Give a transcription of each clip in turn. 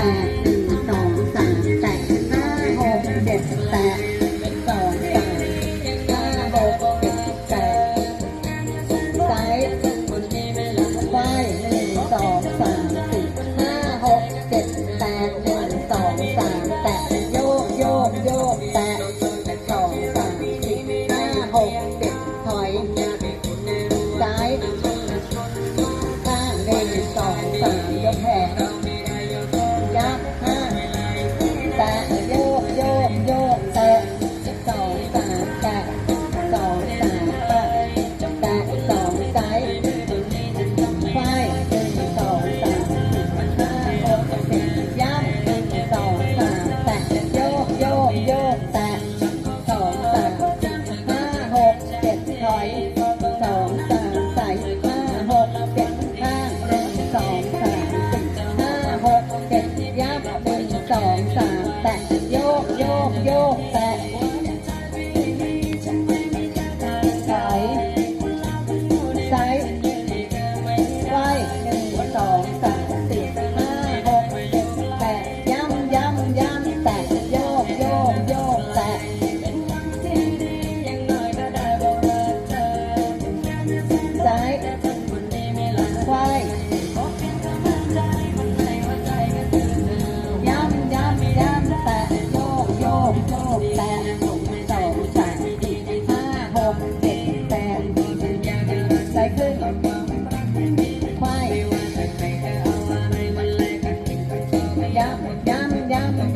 ปดสี่สองสามแปดห้าหกเจ็ดแปดสองสามห้าหกเจ็ดแปดซ้ายซ้ายหนึ่งสองสามสี่ห้าหกเจ็ดแปดหนึ่งสองสามแปดโยกโยกโยกแปดสองสามสี่ห้าหกเจ็ดถอยซ้ายข้างหนึ่งสองสามยแขน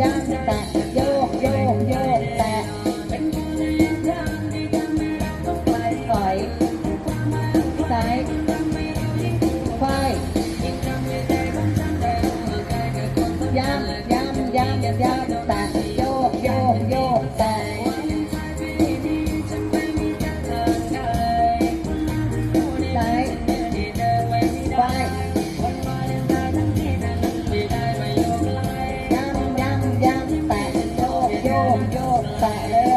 ดังแตะโยกโยกโยกแตะถอยซ้ายควายย่ำย่ำย่ำย่ำแตะโยก แตะเลย